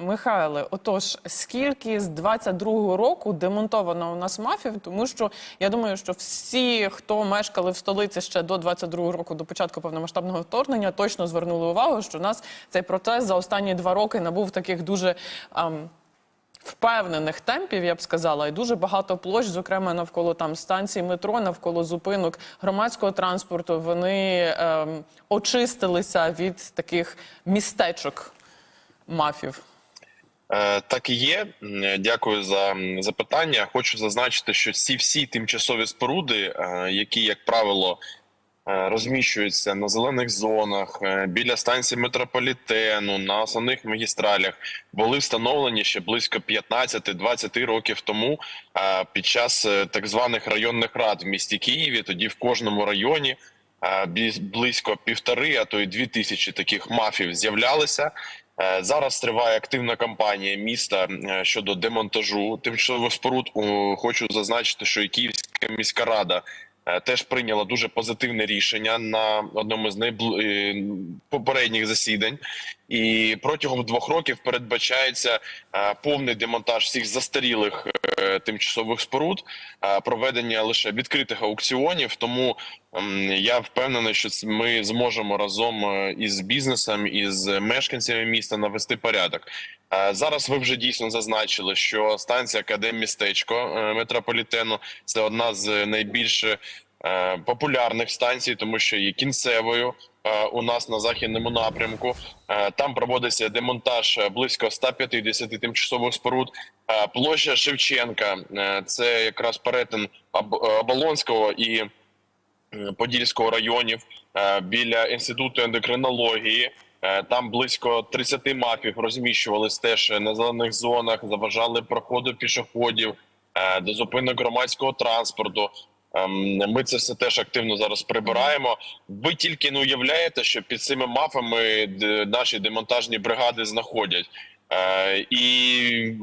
Михайле, отож, скільки з 22-го року демонтовано у нас мафів? Тому що я думаю, що всі, хто мешкали в столиці ще до 22-го року, до початку повномасштабного вторгнення, точно звернули увагу, що у нас цей процес за останні два роки набув таких дуже. ам, Впевнених темпів, я б сказала, і дуже багато площ, зокрема навколо там станцій метро, навколо зупинок громадського транспорту, вони ем, очистилися від таких містечок мафів. Е, Так і є. Дякую за запитання. Хочу зазначити, що ці всі тимчасові споруди, е, які, як правило, е, розміщуються на зелених зонах, біля станцій метрополітену, на основних магістралях, були встановлені ще близько 15-20 років тому під час так званих районних рад в місті Києві. Тоді в кожному районі близько півтори, а то й дві тисячі таких мафів з'являлися. Е, Зараз триває активна кампанія міста е, щодо демонтажу тимчасових споруд. Хочу зазначити, що і Київська міська рада е, теж прийняла дуже позитивне рішення на одному з найбл... попередніх засідань. І протягом двох років передбачається е, повний демонтаж всіх застарілих е, тимчасових споруд, е, проведення лише відкритих аукціонів. Тому я впевнений, що ми зможемо разом із бізнесом із мешканцями міста навести порядок. Зараз ви вже дійсно зазначили, що станція Академмістечко метрополітену це одна з найбільш популярних станцій, тому що є кінцевою е, у нас на західному напрямку. Е, Там проводиться демонтаж е, близько 150 тимчасових споруд. Е, Площа Шевченка е, це якраз перетин Оболонського і е, Подільського районів е, біля інституту ендокринології. Е, Там близько 30 мафів розміщувались теж на зелених зонах, заважали проходу пішоходів е, до зупинок громадського транспорту. Ем, Ми це все теж активно зараз прибираємо. Ви тільки не уявляєте, що під цими мафами наші демонтажні бригади знаходять. Е, І